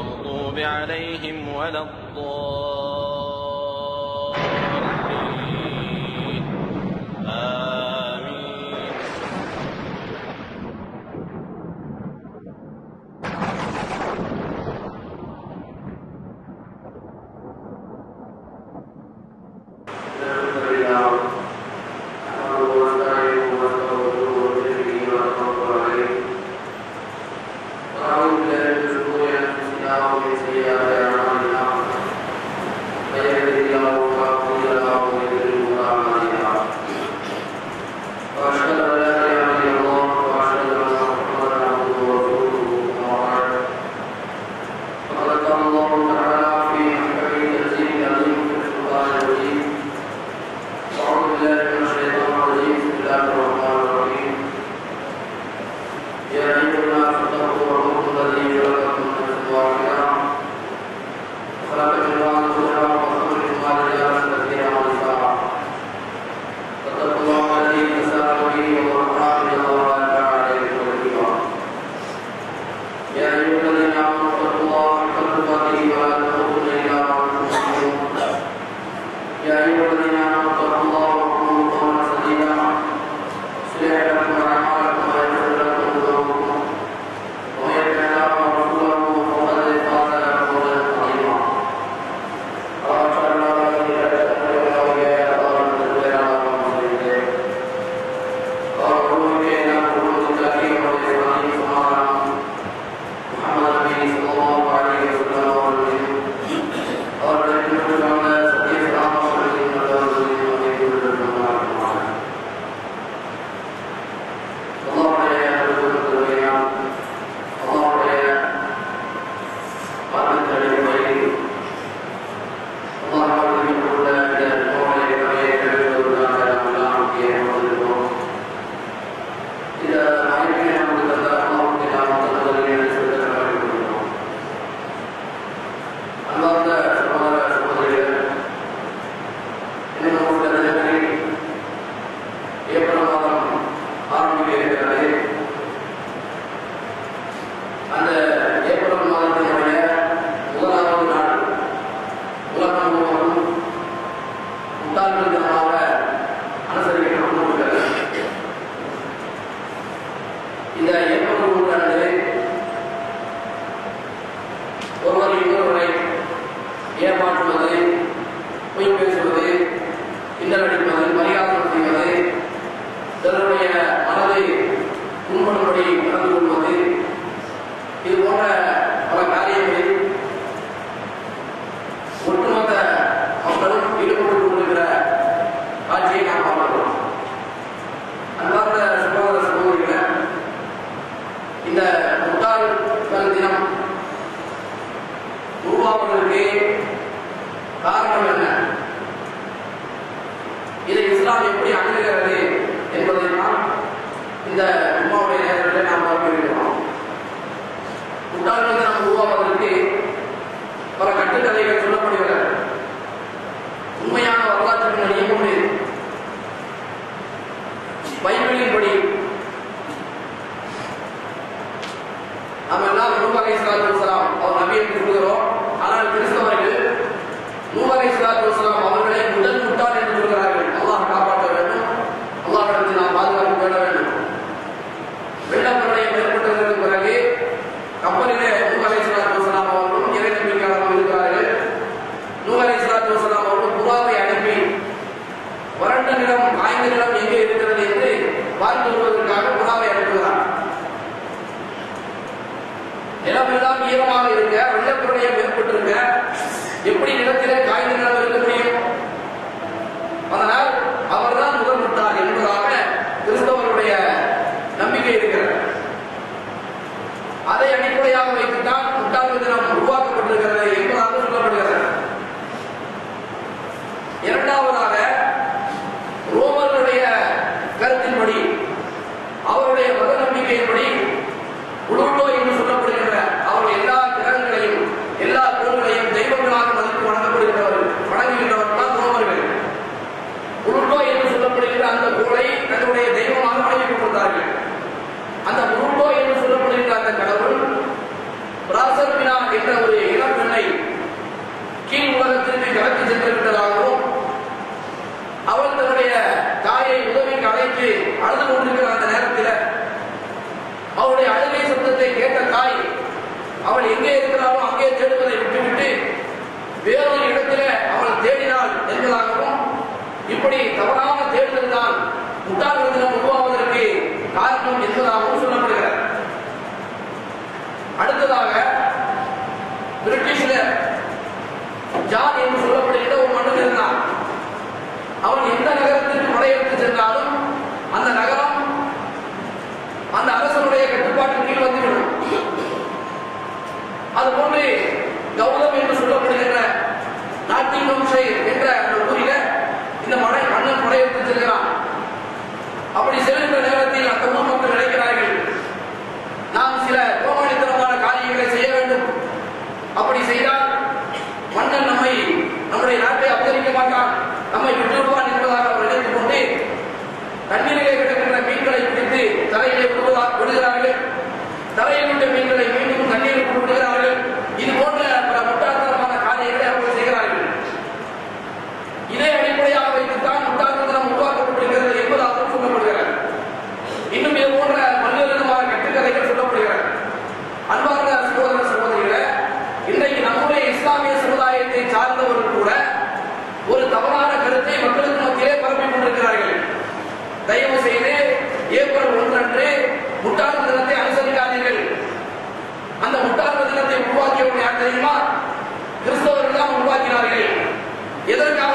المغضوب عليهم ولا الضالين. آمين. أعوذ بالله எண்ணம் உருவாவதற்கு காரணம் என்ன? இதை இஸ்லாம் எப்படி அணுகிறது என்பதை நாம் இந்த உமாவுடைய நேரத்தில் நாம் பார்க்கிறோம் உட்டாள்கள் நாம் உருவாவதற்கு பல கட்டுக்கதைகள் வாழ்ந்து வருவதற்காக உணவை அனுப்புகிறார் நிலமெல்லாம் ஈரமாக இருக்க வெள்ளக்குறையை மேற்பட்டிருக்க எப்படி நிலத்திலே காய்ந்த நிலம் இருக்க முடியும்? அதனால் அவர்தான் முதல் முட்டார் என்பதாக கிறிஸ்தவருடைய நம்பிக்கை இருக்கிறது. அதை அடிப்படையாக வைத்துத்தான் முட்டாள் தினம் மனைவி அழுது கொண்டிருக்கிற அந்த நேரத்தில். அவருடைய அழுகை சத்தத்தை கேட்ட தாய் அவள் எங்கே இருக்கிறாளோ அங்கே தேடுவதை விட்டுவிட்டு வேறொரு இடத்துல அவள் தேடினால் என்பதாகவும் இப்படி தவறான தேடுதல் தான் முட்டாள்களிடம் உருவாவதற்கு காரணம் என்பதாகவும் சொல்லப்படுகிறது. அடுத்ததாக பிரிட்டிஷில் ஜான் என்று சொல்லப்படுகிற ஒரு மன்னன் இருந்தான் அவன் எந்த நகரத்தில் அது போன்று கௌதம் என்று சொல்லப்படுகின்ற நாட்டிங்கம்சை என்ற ஒரு ஊரில இந்த மலை அண்ணன் படையெடுத்து செல்கிறான். அப்படி செல்ல கொண்டிருக்கிறார்கள் எதற்காக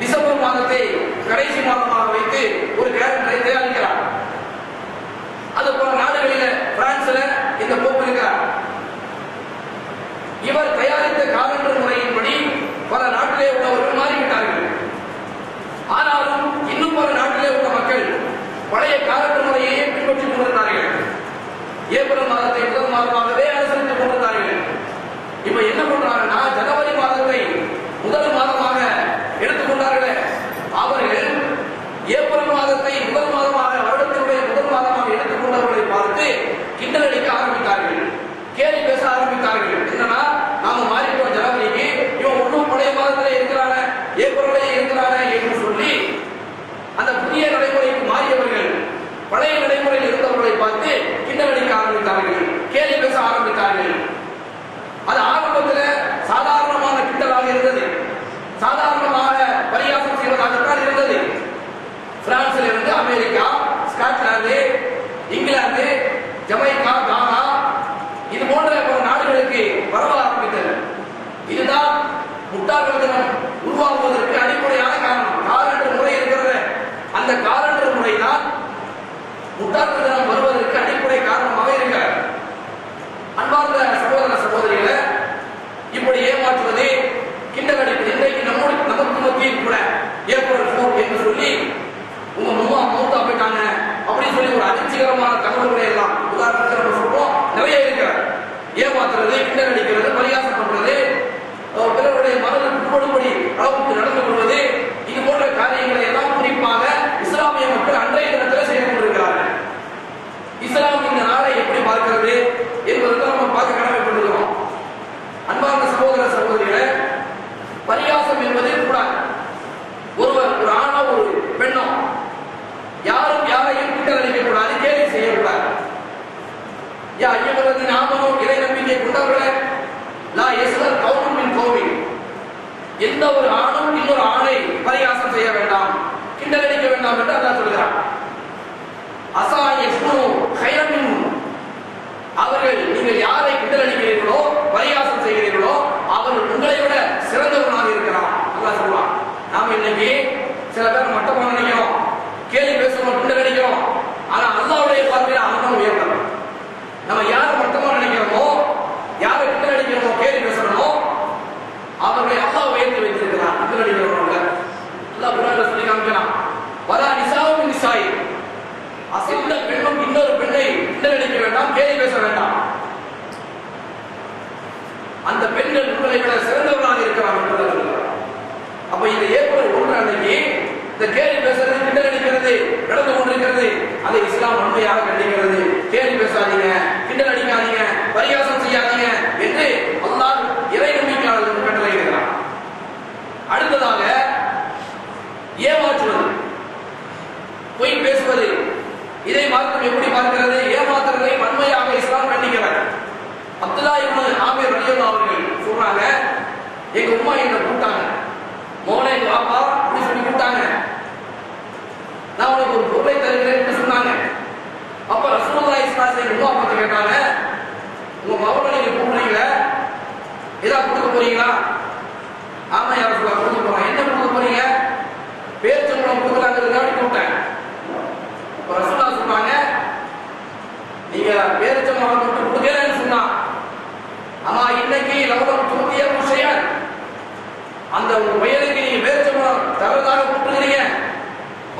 டிசம்பர் மாதத்தை கடைசி மாதமாக வைத்து ஒரு கேலண்டரை தயாரிக்கிறார். அது போல நாடுகளில பிரான்ஸ்ல இந்த போக்கு இருக்கிறார். இவர் தயாரித்த காலண்டர் முறையின்படி பல நாட்டிலே உள்ளவர்கள் மாறிவிட்டார்கள். ஆனாலும் இன்னும் பல நாட்டிலே உள்ள மக்கள் பழைய காலண்டர் முறையையே பின்பற்றி கொண்டிருந்தார்கள். ஏப்ரல் மாதத்தை முதல் மாதமாகவே அனுசரித்துக் கொண்டிருந்தார்கள். இப்ப என்ன பண்றாங்கன்னா ஜனவரி மாதத்தை முதல் கிண்டல் அடிக்க ஆரம்பித்தார்கள் கேள்வி பேச ஆரம்பித்தார்கள். என்னன்னா நாம மாறிட்டோம் ஜனாதிபதிக்கு இவன் ஒன்றும் பழைய மாதத்துல இருக்கிறான ஏப்ரல்ல இருக்கிறான என்று சொல்லி அந்த புதிய நடைமுறை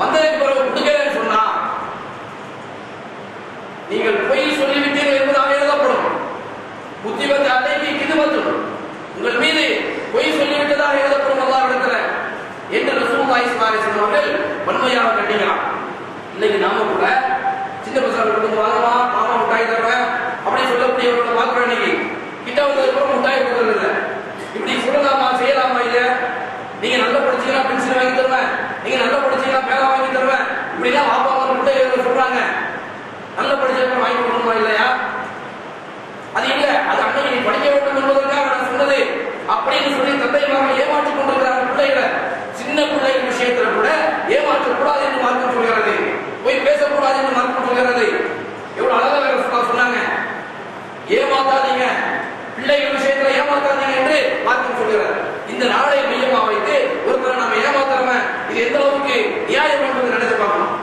வந்ததுக்கு பிறகு கொடுக்கலன்னு சொன்னா நீங்கள் பொய் சொல்லிவிட்டீர்கள் என்பதாக எழுதப்படும் புத்திவத்தை அன்னைக்கு கிதுவத்தும் உங்கள் மீது பொய் சொல்லிவிட்டதாக எழுதப்படும் அல்லாவிடத்துல என்று ரசூலுல்லாஹி ஸல்லல்லாஹு அலைஹி அவர்கள் வன்மையாக கட்டிக்கலாம் இன்னைக்கு நாம கூட சின்ன பசங்க கொடுத்து வாங்கம்மா மாமா மிட்டாய் தருவேன் அப்படி சொல்லக்கூடியவர்களை பார்க்கிறோம் இன்னைக்கு கிட்ட வந்ததுக்கு அப்புறம் முட்டாய் கொடுக்கறது இல்ல. இப்படி சொல்லலாமா செய்யலாமா இல்லையா நீங்க நல்லா படிச்சீங்கன்னா பென்சில் வாங்கி தருவேன். நீங்க நல்லா படிச்சீங்கன்னா பேக வாங்கி தருவேன். இப்படிலாம் வாப்பா அம்மா மிட்டாய் சொல்றாங்க. நல்ல படிச்சவங்க வாங்கி கொடுக்கணுமா இல்லையா? அது இல்ல. அது அன்னைக்கு நீ படிக்க வேண்டும் என்பதற்காக நான் சொன்னது. அப்படின்னு சொல்லி தந்தை மகன் ஏமாற்றிக் கொண்டிருக்கிறார் பிள்ளைகளை சின்ன பிள்ளைகள் விஷயத்துல கூட ஏமாற்றக்கூடாது என்று மார்க்கம் சொல்கிறது. போய் பேசக்கூடாது என்று மார்க்கம் சொல்கிறது. எவ்வளவு அழகாக சொன்னாங்க. ஏமாத்தாதீங்க. பிள்ளைகள் விஷயத்துல ஏமாத்தாதீங்க என்று மார்க்கம் சொல்கிறார் இந்த நாளை மையமா வைத்து ஒருத்தரை நாம ஏமாத்தாம இது எந்த அளவுக்கு நியாயம் என்பது நினைச்சு பார்க்கணும்.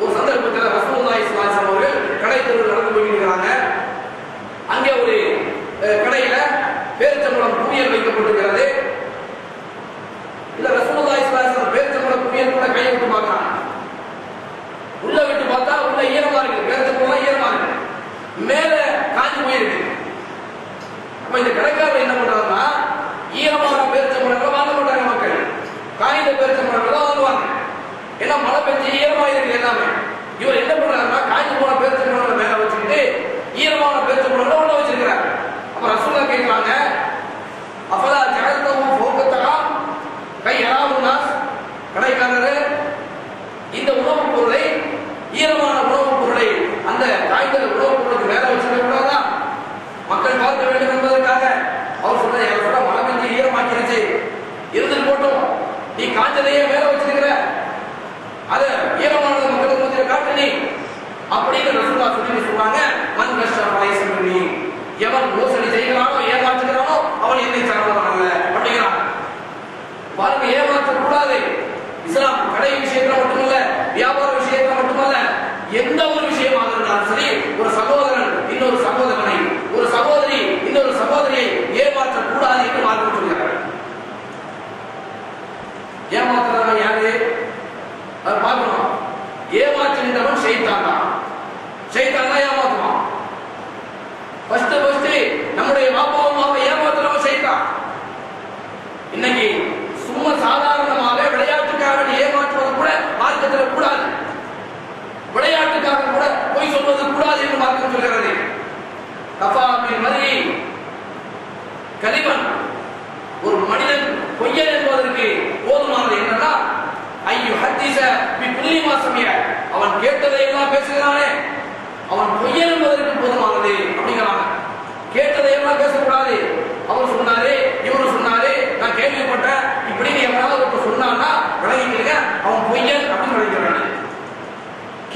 ஒரு சந்தர்ப்பத்தில் ரசூலுல்லாஹி ஸல்லல்லாஹு அவர்கள் கடை தெருவில் நடந்து போயிருக்கிறாங்க அங்கே ஒரு கடையில பேரிச்சம்பழம் குவியல் வைக்கப்பட்டிருக்கிறது. இல்ல ரசூலுல்லாஹி ஸல்லல்லாஹு அலைஹி பேரிச்சம்பழம் குவியல் கூட கையை விட்டு பார்க்கறாங்க. உள்ள விட்டு பார்த்தா உள்ள ஈரமா இருக்கு. பேரிச்சம்பழம் ஈரமா இருக்கு. மேல காஞ்சு போயிருக்கு அப்ப இந்த கடைக்காரர் என்ன பண்றாருன்னா ஈரமான பேரிச்சம்பழங்களை வாங்க மாட்டாங்க மக்கள். காய்ந்த பேரிச்சம்பழங்களை தான் வாங்குவாங்க. ஏன்னா மழை பெஞ்சு ஈரமா இருக்கு எல்லாமே. இவர் என்ன பண்றாருன்னா காய்ஞ்சு போன பேரிச்சம்பழங்களை மேல வச்சுக்கிட்டு ஈரமான பேரிச்சம்பழங்களை உள்ள வச்சிருக்கிறார். அப்ப ரசூலா கேட்கிறாங்க அப்பதான் ஜகத்தவும் போக்கத்தகா கை எறாவுன்னா கடைக்காரரு இந்த உணவுப் பொருளை ஈரமான உணவுப் பொருளை அந்த காய்ந்த உணவுப் பொருளுக்கு மேல வச்சிருக்க கூடாதா மக்கள் பார்க்க வேண்டும் என்பதற்காக அவர் சொன்னது எனக்கு சொல்ல மழை பெஞ்சு ஈரமாக்கிருச்சு இருந்துட்டு போட்டும் நீ காஞ்சதையே வேற வச்சிருக்கிற. அத ஈரமானது மக்களுக்கு மத்தியில் காட்டு நீ அப்படின்னு ரசூலா சொல்லி சொல்றாங்க. மண் கஷ்டம் வயசு எவன் மோசடி செய்கிறானோ ஏமாற்றுகிறானோ அவன் என்னை சார்ந்தவன் அப்படிங்கிறான். பாருங்க ஏமாற்ற கூடாது இஸ்லாம் கடை விஷயத்துல மட்டுமல்ல வியாபார விஷயத்துல மட்டுமல்ல எந்த ஒரு விஷயமாக இருந்தாலும் சரி ஒரு சகோதர இன்னொரு சகோதரனை ஒரு சகோதரி இன்னொரு சகோதரியை ஏமாற்றக் கூடாது என்று மார்க்கம் சொல்கிறார் ஏமாத்துறவன் யாரு அதை பார்க்கணும். ஏமாற்றுகின்றவன் ஷைத்தான் தான் ஷைத்தான் தான் ஏமாத்துவான் ஃபர்ஸ்ட் ஃபர்ஸ்ட் நம்முடைய பாப்பா அம்மாவை ஏமாத்துறவன் செய்தான் இன்னைக்கு சும்மா சாதாரணமாக விளையாட்டுக்காக ஏமாற்றுவது கூட மார்க்கத்தில் கூடாது. விளையாட்டுக்காக கூட பொய் சொல்வது கூடாது என்று மார்க்கம் சொல்கிறது. கபாபின் மதி கலிமன் ஒரு மனிதன் பொய்யன் என்பதற்கு ஐயோ ஹத்தீச பி புள்ளி மாசமிய அவன் கேட்டதை எல்லாம் பேசுகிறானே. அவன் பொய்யன் என்பதற்கு போதுமானது அப்படிங்கிறாங்க. கேட்டதை எல்லாம் பேசக்கூடாது. அவர் சொன்னாரு இவரு சொன்னாரு நான் கேள்விப்பட்டேன். இப்படின்னு எவனாவது ஒருத்தர் சொன்னான்னா விளங்கிக்கிறீங்க அவன் பொய்யன் அப்படின்னு நினைக்கிறாங்க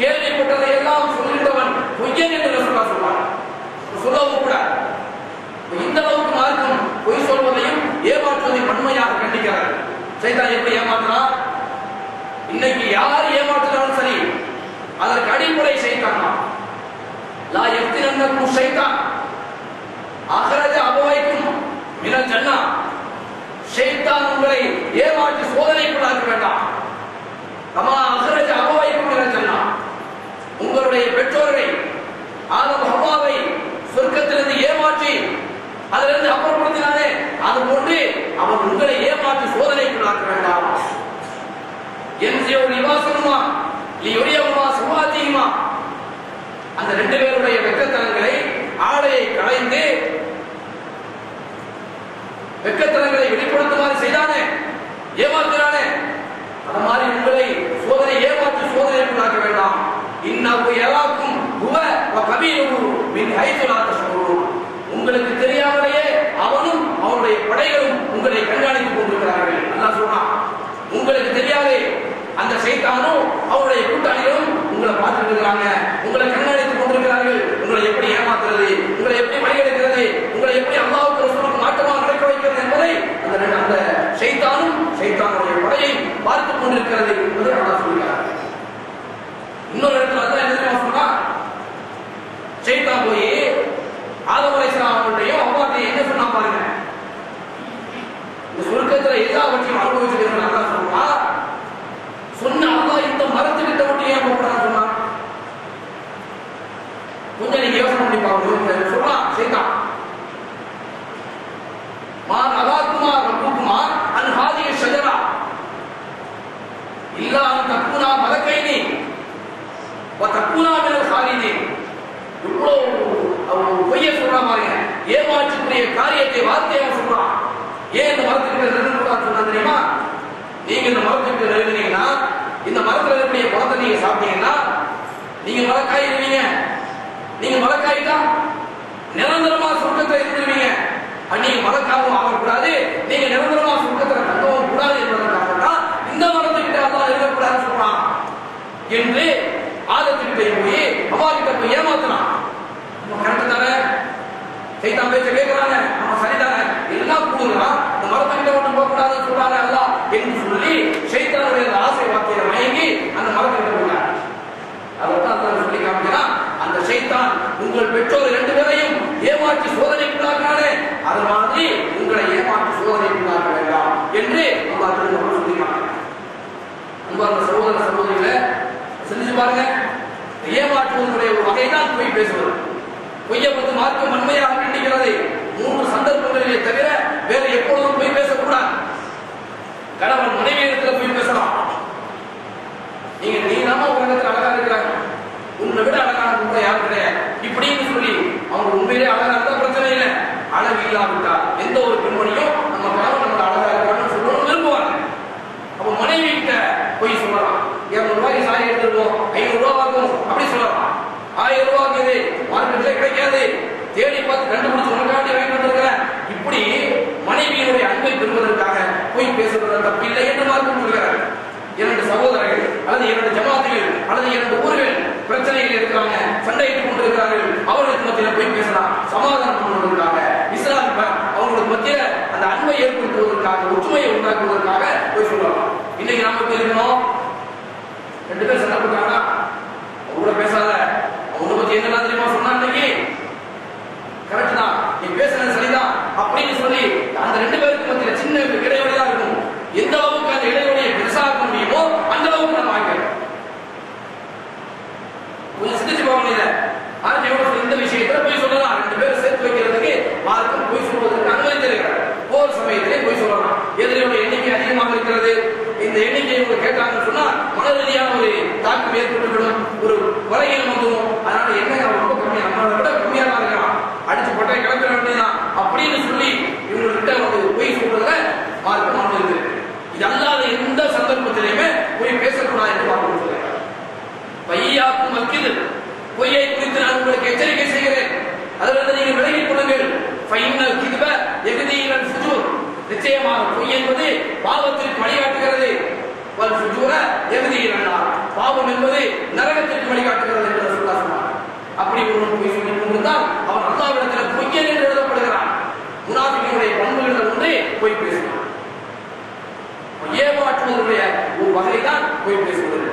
கேள்விப்பட்டதை எல்லாம் சொல்லுகிறவன் பொய்யன் என்று சொல்லா சொல்வான். சொல்லவும் கூட இந்த அளவுக்கு மார்க்கும் பொய் சொல்வதையும் ஏமாற்றுவதை வன்மையாக கண்டிக்கிறார் சைத்தான் எப்படி ஏமாத்துறான்? இன்னைக்கு யார் ஏமாற்றினாலும் சரி அதற்கு அடிப்படை செய்தான் தான் லா எஃப்தினக்கும் செய்தான் அகரஜ அபவைக்கும் மினல் ஜன்னா. ஷைத்தான் உங்களை ஏமாற்றி சோதனைக்குள்ளாக்க வேண்டாம். கமா அகரஜ அபவைக்கும் மினல் ஜன்னா. உங்களுடைய பெற்றோரை ஆதம் ஹவ்வாவை சொர்க்கத்திலிருந்து ஏமாற்றி அதிலிருந்து அப்புறப்படுத்தினாலே அது போன்று அவன் உங்களை ஏமாற்றி சோதனைக்குள்ளாக்க வேண்டாம். என்ஜிஓ நிவாசனுமா? லியுரியவுமா சுவாத்தியுமா அந்த ரெண்டு பேருடைய வெக்கத்தனங்களை ஆடையை களைந்து வெக்கத்தனங்களை வெளிப்படுத்துமாறு செய்தானே? ஏமாத்துறானே அந்த மாதிரி உங்களை சோதனை ஏமாற்றி சோதனைக்குள்ளாக்க வேண்டாம். இன்னும் எலாக்கும் உவ வ மின் ஹைது சொல்லுவோம் உங்களுக்கு தெரியாமலேயே அவனும் அவனுடைய படைகளும் உங்களை கண்காணித்துக் கொண்டிருக்கிறார்கள். நல்லா சொன்னான் உங்களுக்கு தெரியாதே அந்த சைத்தானும் அவருடைய கூட்டாளிகளும் உங்களை பார்த்துருக்கிறாங்க. இருக்கிறாங்க உங்களை கண்காணித்துக் கொண்டிருக்கிறார்கள். உங்களை எப்படி ஏமாத்துறது? உங்களை எப்படி வழியெடுக்கிறது உங்களை எப்படி அல்லாவுக்கு ரசூலுக்கு மாற்றமாக நடக்க வைக்கிறது என்பதை அந்த அந்த சைத்தானும் சைத்தானுடைய படையை பார்த்துக் கொண்டிருக்கிறது என்பதை அல்லா சொல்கிறார். இன்னொரு இடத்துல தான் என்ன தெரியுமா சொன்னா சைத்தான் போய் ஆதம் அலைஹிஸ்ஸலாம் அவர்களையும் அவ்வாத்தையும் என்ன சொன்னா பாருங்க? இந்த சுருக்கத்துல எல்லாவற்றையும் அனுபவிச்சிருக்கணும் அல்லாஹ் சொல்றா சொன்ன அல்லாஹ் இந்த மரத்துக்கிட்ட மட்டும் ஏன் போகக்கூடாதுன்னு சொன்னான் கொஞ்சம் நீங்க யோசனை பண்ணி பாருங்க சொல்றான் சைத்தான் மா நகாக்குமா ரப்புக்குமா அன் ஹாதிய ஷஜரா இல்லா அன் தக்குனா மலக்கைனி வ தக்குனா மினல் ஹாலிதீன் இவ்வளோ அவன் பொய்ய சொல்றான் பாருங்க ஏமாற்றக்கூடிய காரியத்தை வார்த்தையாக சொல்றான் ஏன் இந்த மரத்துக்கு நிறுவனம் சொன்னா தெரியுமா நீங்க இந்த மரத்துக்கு நிறுவனீங்கன்னா இந்த மரத்துல இருக்கக்கூடிய பழத்தை நீங்க சாப்பிட்டீங்கன்னா நீங்க மரக்காயிருவீங்க நீங்க மரக்காயிட்டா நிரந்தரமா சுருக்கத்தை இருந்துருவீங்க அஹ் நீங்க மரக்காவும் ஆகக்கூடாது நீங்க நிரந்தரமா சுருக்கத்துல தங்கவும் கூடாது என்பதற்காக தான் இந்த மரத்துக்கிட்ட அல்லாஹ் இருக்கக்கூடாதுன்னு சொல்றான் என்று ஆதத்துக்கிட்ட போய் அம்மா கிட்ட போய் ஏமாத்தினான் கரெக்ட் தானே சைத்தான் பேச்ச கேட்கிறாங்க நம்ம சரிதானே எல்லாம் கூடுறான் இந்த மரத்துக்கிட்ட மட்டும் போக கூடாதுன்னு சொல்றாங்க அல்லா என்று சொல்லி சைத்தானுடைய அந்த ஆசை வார்த்தையை மயங்கி அந்த மரத்துக்கிட்ட போனார் அதைத்தான் அல்லாஹ் சொல்லி காமிக்கிறான் அந்த சைத்தான் உங்கள் பெற்றோர் ரெண்டு பேரையும் ஏமாற்றி சோதனைக்குள்ளாக்கினானே அது மாதிரி உங்களை ஏமாற்றி சோதனைக்குள்ளாக்க வேண்டாம் என்று அல்லாஹ் திரும்ப சொல்லி காமிக்கிறான் அன்பார்ந்த சகோதர சகோதரிகளை சிந்திச்சு பாருங்க ஏமாற்றுவதனுடைய போய் பொய் பேசுவது. பொய்யை பற்றி மார்க்க வன்மையாக கண்டிக்கிறது மூன்று சந்தர்ப்பங்களிலே தவிர வேற எப்பொழுதும் பொய் பேசக்கூடாது. கணவன் மனைவி இடத்துல பொய் பேசலாம். நீங்க நீ நாம உலகத்தில் அழகா இருக்கிறாங்க. உன்னை விட அழகான கூட யாரும் கிடையாது. இப்படின்னு சொல்லி அவங்க உண்மையிலே அழகா இருந்தா பிரச்சனை இல்லை. அழகு இல்லாவிட்டா எந்த ஒரு பெண்மணியும் நம்ம கணவன் நம்ம அழகா இருக்கணும்னு சொல்லணும்னு விரும்புவாங்க. அப்ப மனைவி கிட்ட போய் சொல்லலாம். இருநூறு ரூபாய்க்கு சாரி எடுத்துருவோம் ஐநூறு ரூபா ஆகும் அப்படி சொல்லலாம். ஆயிரம் ரூபா ஆகுது மார்க்கெட்ல கிடைக்காது. தேடி பார்த்து கண்டுபிடிச்சு உனக்காண்டி வாங்கி வந்திருக்கிறேன். இப்படி மனைவியினுடைய அன்பை பெறுவதற்காக போய் பேசுவதற்கு தப்பு இல்லை என்று மார்க்கம் சொல்கிறார் இரண்டு சகோதரர்கள் அல்லது இரண்டு ஜமாத்துகள் அல்லது இரண்டு ஊர்கள் பிரச்சனைகள் இருக்கிறாங்க சண்டையிட்டுக் கொண்டிருக்கிறார்கள். அவர்களுக்கு மத்தியில போய் பேசலாம். சமாதானம் பண்ணுவதற்காக இஸ்லாம் அவங்களுக்கு மத்தியில அந்த அன்பை ஏற்படுத்துவதற்காக ஒற்றுமையை உண்டாக்குவதற்காக போய் சொல்லலாம். இன்னைக்கு நாம போயிருக்கணும் ரெண்டு பேர் சண்டை போட்டாங்கன்னா கூட கூட பேசாத அவனை பத்தி என்னெல்லாம் தெரியுமா சொன்னா கரெக்ட் தான். நீ பேசுறது சரிதான். அப்படின்னு சொல்லி அந்த ரெண்டு பேருக்கு மத்தியில சின்ன இடைவெளி தான் இருக்கும். எந்த அளவுக்கு அந்த இடைவெளியை பெருசாக்க முடியுமோ அந்த அளவுக்கு நம்ம வாங்கிக்கிறோம் கொஞ்சம் சிந்திச்சு போக இதை ஆனா இந்த விஷயத்துல போய் சொல்லலாம். ரெண்டு பேரும் சேர்த்து வைக்கிறதுக்கு மார்க்கம் போய் சொல்வதற்கு அனுமதி இருக்கிறார் போர் சமயத்திலே போய் சொல்லலாம். எதிரியோட எண்ணிக்கை அதிகமாக இருக்கிறது. இந்த எண்ணிக்கை இவங்க கேட்டாங்கன்னு சொன்னா மன ரீதியான ஒரு தாக்கம் ஏற்பட்டுவிடும். ஒரு வலையில் வந்துடும் அதனால என்ன அவன் ரொம்ப கம்மியா நம்மளை விட கம்மியா தான் இருக்கான் அடிச்சு போட்டே கிளம்பிட வேண்டியதான் அப்படின்னு சொல்லி இவங்ககிட்ட வந்து போய் சொல்றதுல மார்க்கம் அனுமதி இருக்கு இது அல்லாத எந்த சந்தர்ப்பத்திலையுமே போய் பேசக்கூடாது என்று பார்க்க சொல்லுங்க பையாக்கும் வக்கிது பொய்யை குறித்து நான் உங்களுக்கு எச்சரிக்கை செய்கிறேன். அதிலிருந்து நீங்கள் விலகிக் கொள்ளுங்கள். ஃபைனல் கிதுப எகுதியின் ஃபுஜூர். நிச்சயமாக பொய் என்பது பாவத்திற்கு வழிகாட்டுகிறது. வல் ஃபுஜூர எகுதியின் பாவம் என்பது நரகத்திற்கு வழிகாட்டுகிறது என்று ரசூலுல்லாஹ் சொன்னார். அப்படி ஒருவன் பொய் சொல்லிக் கொண்டிருந்தால் அவன் அல்லாவிடத்தில் பொய்யன் என்று எழுதப்படுகிறான். முனாபிகளுடைய பண்புகளிடம் ஒன்றே பொய் பேசுகிறான் ஏமாற்றுவதனுடைய ஒரு வகைதான் பொய் பேசுவது.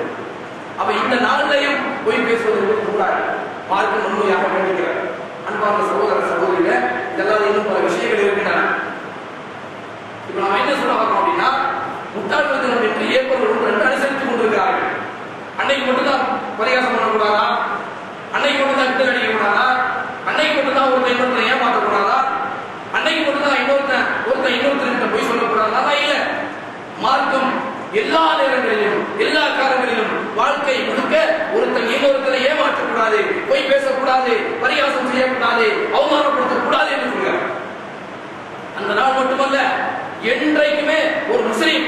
அப்ப இந்த நாளிலையும் பொய் பேசுவது கூடாது மார்க்கம் முழுமையாக வேண்டுகிறார் அன்பார்ந்த சகோதர சகோதரியில இதெல்லாம் இன்னும் பல விஷயங்கள் இருக்கின்றன. இப்ப நம்ம என்ன சொல்ல வரோம் அப்படின்னா முட்டாள்கள் தினம் என்று ஏப்ரல் ஒன்று ரெண்டு அனுசரித்துக் கொண்டிருக்கிறார்கள். அன்னைக்கு மட்டும்தான் பரிகாசம் பண்ணக்கூடாதா? அன்னைக்கு மட்டும்தான் கிட்ட அடிக்க கூடாதா அன்னைக்கு மட்டும்தான் ஒருத்தன் இன்னொருத்தர் ஏமாற்ற கூடாதா அன்னைக்கு மட்டும்தான் இன்னொருத்தன் ஒருத்தன் இன்னொருத்தர் போய் சொல்லக்கூடாதா? இல்ல. மார்க்கம் எல்லா நேரங்களிலும் எல்லா காலங்களிலும் வாழ்க்கை முழுக்க ஒருத்தன் இன்னொருத்தரை ஏமாற்றக்கூடாது பொய் பேசக்கூடாது பரிகாசம் செய்யக்கூடாது அவமானப்படுத்தக்கூடாது என்று சொல்கிறார். அந்த நாள் மட்டுமல்ல என்றைக்குமே ஒரு முஸ்லீம்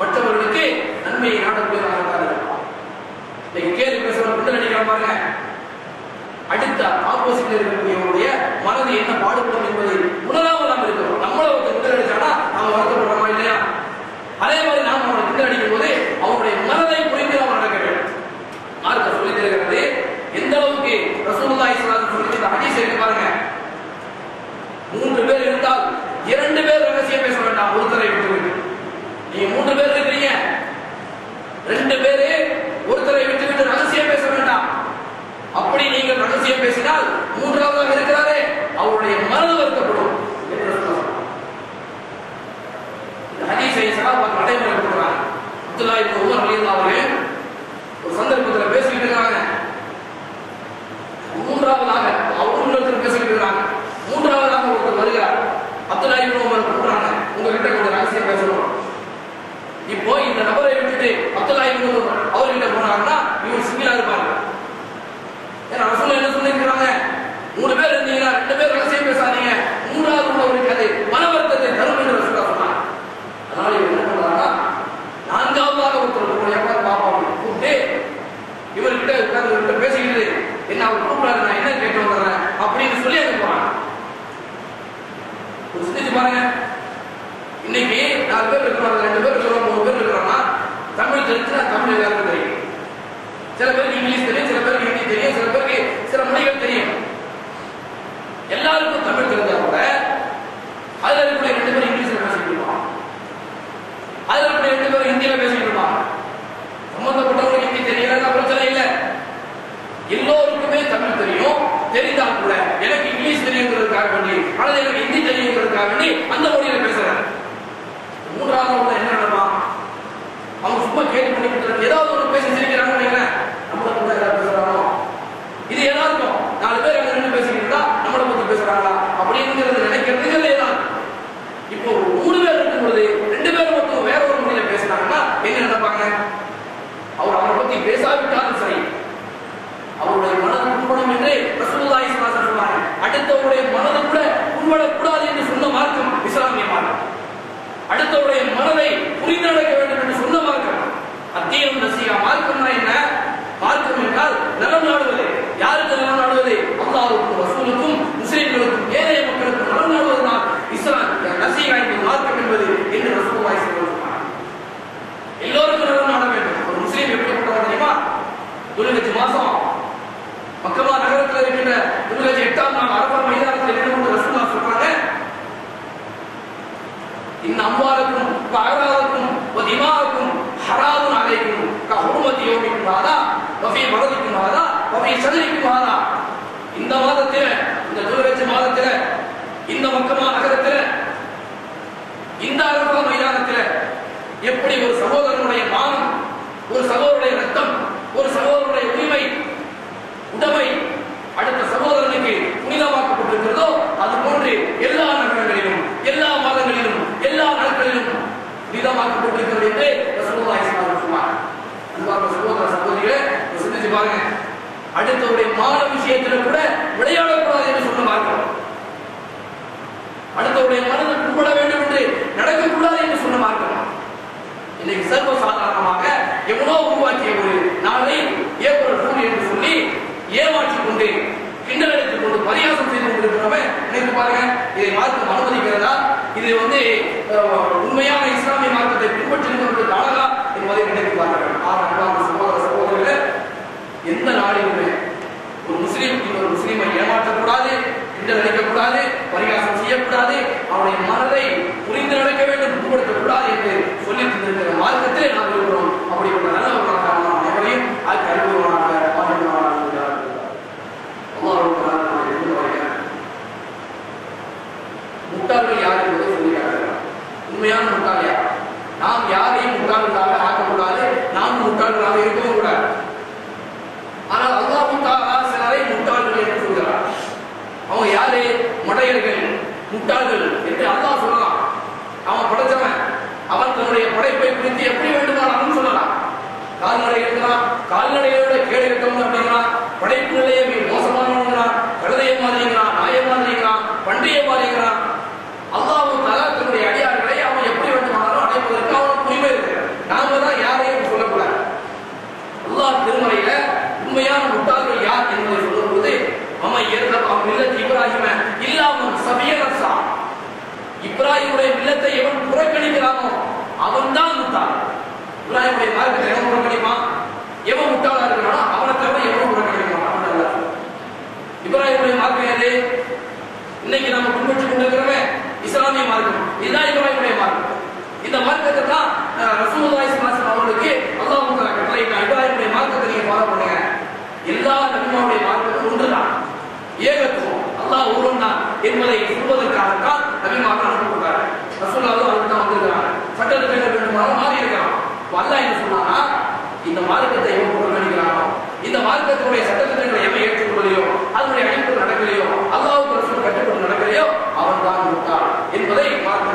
மற்றவர்களுக்கு நன்மையை நாடக்கூடியதாக இருந்தார்கள் இன்னைக்கு கேள்வி பேசுற பிள்ளை அடிக்கிறான் பாருங்க. அடுத்த ஆப்போசிட்ல இருக்கக்கூடியவருடைய மனது என்ன பாடுபடும் என்பதை உணராமல் நாம் இருக்கிறோம் நம்மளை ஒருத்தர் பிள்ளை நாம வருத்தப்படுறோமா இல்லையா? அதே மாதிரி நாம் அவனை பிள்ளை அடிக்கும் போது அவனுடைய மனதை புரிந்து அவன் நடக்க வேண்டும் மார்க்க சொல்லி தருகிறது எந்த அளவுக்கு ரசூலுல்லாஹி ஸல்லல்லாஹு அலைஹி வஸல்லம் இந்த ஹதீஸ் இருக்கு பாருங்க மூன்று பேர் இருந்தால் இரண்டு பேர் ரகசியம் பேச வேண்டாம் ஒருத்தரை விட்டு நீங்க மூன்று பேர் இருக்கிறீங்க ரெண்டு பேரு ஒருத்தரை விட்டு விட்டு ரகசியம் பேச வேண்டாம் அப்படி நீங்கள் ரகசியம் பேசினால் மூன்றாவதாக இருக்கிறாரே அவருடைய மனது வருத்தப்படும் என்று சொல்லலாம் இந்த ஹதீஸை சகாபாக்கள் நடைமுறைப்படுத்துறாங்க அப்துல்லா இப்னு உமர் ரலியல்லாஹு அவர்கள் ஒரு சந்தர்ப்பத்தில் பேசிக்கிட்டு இருக்காங்க மூன்றாவதாக அவரும் இன்னொருத்தர் பேசிக்கிட்டு இருக்காங்க மூன்றாவதாக ஒருத்தர் வருகிறார் அப்துல்லா இப்னு உமர் கூப்பிடுறாங்க உங்ககிட்ட கொஞ்சம் ரகசியம் பேசணும் இப்போ இந்த நபரை விட்டுட்டு அப்துல்லா இப்னு உமர் அவர்கிட்ட போனாங்கன்னா இவர் சிங்கிளா இருப்பாங்க ஏன்னா ரசூல் என்ன சொல்லியிருக்கிறாங்க மூணு பேர் இருந்தீங்கன்னா ரெண்டு பேர் ரகசியம் பேசாதீங்க மூன்றாவது உள்ளவருக்கு அது மன வருத்தத்தை தரும் என்று ரசூலா சொன்னாங்க அதனால இவர் என்ன பண்றாங்கன்னா நான்காவதாக ஒருத்தர் ஒரு எவ்வளவு பாப்பாங்க கூப்பிட்டு இவர்கிட்ட உட்கார்ந்து இவர்கிட்ட பேசிக்கிட்டு என்ன அவர் கூப்பிடாரு நான் என்ன கேட்டு வந்துடுறேன் அப்படின்னு சொல்லி அங்க போறாங்க ஒரு சிந்திச்சு பாருங்க இன்னைக்கு நாலு பேர் இருக்கிறாங்க ரெண்டு பேர் இருக்கிறோம் மூணு பேர் இருக்கிறோம்னா தமிழ் தெரிஞ்சுனா தமிழ் எல்லாருக்கும் தெரியும் சில பேருக்கு இங்கிலீஷ் தெரியும் சில பேருக்கு ஹிந்தி தெரியும் சில பேருக்கு சில இந்த மக்கமா நகரத்தில இந்த அரபா மைதானத்தில் எப்படி ஒரு சகோதரனுடைய மானம் ஒரு சகோதரனுடைய ரத்தம் ஒரு சகோதரனுடைய உரிமை உடைமை அடுத்த சகோதரனுக்கு புனிதமாக்கப்பட்டிருக்கிறதோ அது போன்று எல்லா நகரங்களிலும் எல்லா மாதங்களிலும் எல்லா நாட்களிலும் புனிதமாக்கப்பட்டிருக்கிறது என்று ரசூலுல்லாஹி ஸல்லல்லாஹு அன்பார்ந்த சகோதர சகோதரிகளே சிந்திச்சு பாருங்க. அடுத்தவருடைய மான விஷயத்துல கூட விளையாடக்கூடாது என்று சொன்ன மார்க்கம் அடுத்தவுடைய மனதை உட்பட வேண்டும் என்று நடக்கக்கூடாது என்று சொன்ன மார்க்கம். இன்னைக்கு சர்வ சாதாரணமாக எவனோ உருவாக்கிய ஒரு நாளை ஏப்ரல் ஃபூல் என்று சொல்லி ஏமாற்றிக் கொண்டு கிண்டல் எடுத்துக் கொண்டு பரிகாசம் செய்து கொண்டிருக்கிறவன் நினைத்து பாருங்க இதை மார்க்கம் அனுமதிக்கிறதா? இது வந்து உண்மையான இஸ்லாமிய மார்க்கத்தை பின்பற்றுகிறவர்களுக்கு அழகா என்பதை நினைத்து பாருங்கள். ஆனால் அன்பார்ந்த சகோதர சகோதரர்களே எந்த நாளிலுமே ஒரு முஸ்லீம் இன்னொரு முஸ்லீமை ஏமாற்றக்கூடாது கிண்டல் அடிக்கக்கூடாது பரிகாசம் செய்யக்கூடாது அவனுடைய மனதை புரிந்து நடக்க வேண்டும் புண்படுத்தக்கூடாது என்று சொல்லி தந்திருக்கிற மார்க்கத்திலே நாம் இருக்கிறோம். அப்படிப்பட்ட நல்லவர்களாக நாம் அனைவரையும் ஆக்கி அனுபவமாக முட்டாள்கள் யார் என்பதை சொல்லி உண்மையான முட்டாள் யார்? நாம் யாரையும் முட்டாள்களாக ஆக்கக்கூடாது. நாம் முட்டாள்களாக இருக்கவும் கூடாது. ஆனால் அல்லாஹ் தாலா சிலரை முட்டாள்கள் என்று சொல்கிறார் அவங்க யாரு மடையர்கள் விட்டார்கள் என்று அல்லா சொல்லலாம் அவன் படைச்சவன் அவன் தன்னுடைய படைப்பை குறித்து எப்படி வேண்டுமானாலும் சொல்லலாம். கால்நடை இருக்கிறான் கால்நடையோட கேடு இருக்கணும் படைப்பு நிலையை மிக மோசமானவங்கிறான் கழுதைய மாதிரிங்கிறான் நாய மாதிரிங்கிறான் பண்டிகை மாதிரிங்கிறான் அல்லாவும் தாலா தன்னுடைய அடியார்களை அவன் எப்படி வேண்டுமானாலும் அடைப்பதற்கு அவனுக்கு உரிமை இருக்கிறான் நாங்க தான் யாரையும் சொல்லக்கூடாது. அல்லாஹ் திருமலையில உண்மையான முட்டாள்கள் யார் என்பதை சொல்லும்போது அம்மா அவன் மில்லத் இப்ராஹிம இல்லாமல் சபையை இப்ராஹிமுடைய மில்லத்தை எவன் புறக்கணிக்கிறானோ அவன் தான் முட்டாள் இப்ராஹிமுடைய மார்க்கத்தை எவன் புறக்கணிமா எவன் முட்டாளா இருக்கிறானோ அவனை தவிர எவனும் புறக்கணிக்கிறான் அவன் அல்ல. இப்ராஹிமுடைய மார்க்கம் எது இன்னைக்கு நம்ம பின்பற்றி கொண்டிருக்கிறவன் இஸ்லாமிய மார்க்கம். இதுதான் இப்ராஹிமுடைய மார்க்கம். இந்த மார்க்கத்தை தான் அஹ், ரசூலுல்லாஹி ஸல்லல்லாஹு அலைஹி அவர்களுக்கு அல்லாஹ் தஆலா கட்டளையிட்டான் இப்ராஹிமுடைய மார்க்கத்தை நீங்க ஃபாலோ பண்ணுங்க. எல்லா நபிமாவுடைய மார்க்கமும் ஒன்றுதான். ஏகத்துவம். அல்லாஹ் ஒருவன் தான் என்பதை சொல்வதற்காகத்தான் நபிமார்கள் அனுப்பப்பட்டார் ரசூல்லாவும் அதுக்கு தான் வந்திருக்கிறாங்க சட்டத்தை பேச வேண்டுமாறு மாறி இருக்கிறான் இப்ப அல்லாஹ் என்ன சொன்னானா இந்த மார்க்கத்தை எவன் புறக்கணிக்கிறானோ இந்த மார்க்கத்தினுடைய சட்டத்திட்டங்களை எவன் ஏற்றுக்கொள்ளலையோ? அதனுடைய அழைப்பு நடக்கலையோ? அல்லாவுக்கு ரசூல் கட்டுப்பட்டு நடக்கலையோ? அவன் தான் முட்டாள் என்பதை மார்க்கம்